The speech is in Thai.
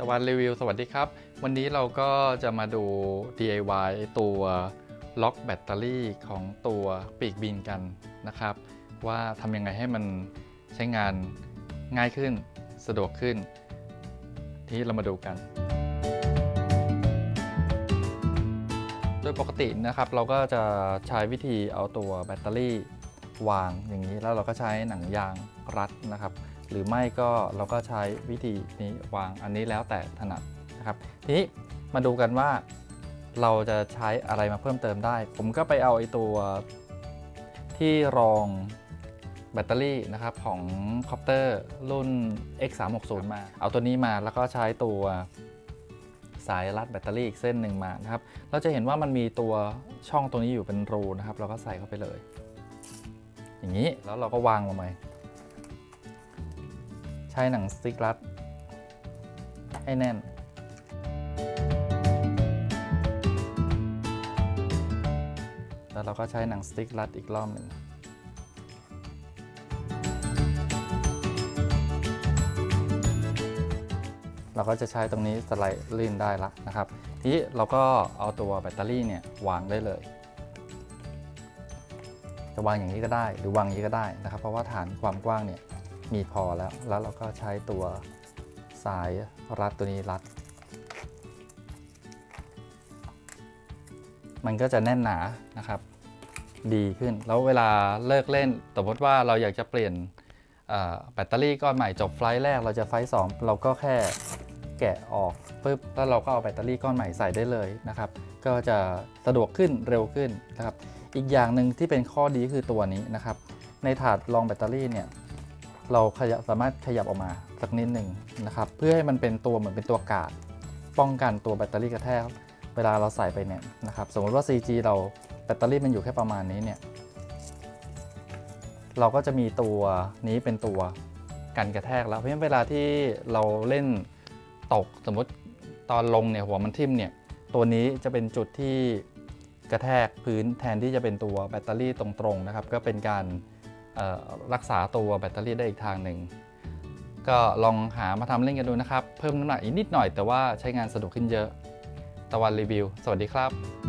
ตะวันรีวิวสวัสดีครับ วันนี้เราก็จะมาดู DIY ตัวล็อกแบตเตอรี่ของตัวปีกบินกันนะครับ ว่าทำยังไงให้มันใช้งานง่ายขึ้นสะดวกขึ้น ทีนี้เรามาดูกัน โดยปกตินะครับเราก็จะใช้วิธีเอาตัวแบตเตอรี่วางอย่างนี้แล้วเราก็ใช้หนังยางรัดนะครับ หรือไม่ก็เราก็ใช้วิธีนี้วางอันนี้แล้วแต่ถนัดนะครับ ทีนี้มาดูกันว่าเราจะใช้อะไรมาเพิ่มเติมได้ ผมก็ไปเอาไอ้ตัวที่รองแบตเตอรี่นะครับของคอปเตอร์รุ่น X360 มา เอาตัวนี้มาแล้วก็ใช้ตัวสายรัดแบตเตอรี่อีกเส้นหนึ่งมานะครับ เราจะเห็นว่ามันมีตัวช่องตรงนี้อยู่เป็นรูนะครับ เราก็ใส่เข้าไปเลย อย่างนี้แล้วเราก็วางลงไป ช้หนังสติ๊กรัด ให้แน่น แล้วเราก็ใช้หนังสติ๊กรัดอีกรอบหนึ่งเราก็จะใช้ตรงนี้สไลด์ลื่นได้ละนะครับ ทีนี้เราก็เอาตัวแบตเตอรี่เนี่ยวางได้เลย จะวางอย่างนี้ก็ได้ หรือวางอย่างนี้ก็ได้นะครับ เพราะว่าฐานความกว้างเนี่ย มีพอแล้ว แล้วเราก็ใช้ตัวสายรัดตัวนี้รัด มันก็จะแน่นหนานะครับ ดีขึ้น แล้วเวลาเลิกเล่น สมมติว่าเราอยากจะเปลี่ยนแบตเตอรี่ก้อนใหม่จบไฟล์แรกเราจะไฟล์สองเราก็แค่แกะออกปุ๊บแล้วเราก็เอาแบตเตอรี่ก้อนใหม่ใส่ได้เลยนะครับ ก็จะสะดวกขึ้นเร็วขึ้นนะครับ อีกอย่างหนึ่งที่เป็นข้อดีคือตัวนี้นะครับ ในถาดรองแบตเตอรี่เนี่ย เราขยับสามารถขยับออกมาสักนิดหนึ่งนะครับ เพื่อให้มันเป็นตัวเหมือนเป็นตัวกาดป้องกันตัวแบตเตอรี่กระแทกเวลาเราใส่ไปเนี่ยนะครับ สมมติว่า 4G เราแบตเตอรี่มันอยู่แค่ประมาณนี้เนี่ยเราก็จะมีตัวนี้เป็นตัวกันกระแทกแล้วเพราะฉะนั้นเวลาที่เราเล่นตกสมมติตอนลงเนี่ยหัวมันทิ่มเนี่ยตัวนี้จะเป็นจุดที่กระแทกพื้นแทนที่จะเป็นตัวแบตเตอรี่ตรงๆนะครับ ก็เป็นการ รักษาตัวแบตเตอรี่ได้อีกทางหนึ่งก็ลองหามาทำเล่นกันดูนะครับ เพิ่มน้ำหนักอีกนิดหน่อยแต่ว่าใช้งานสะดวกขึ้นเยอะ ตะวันรีวิว สวัสดีครับ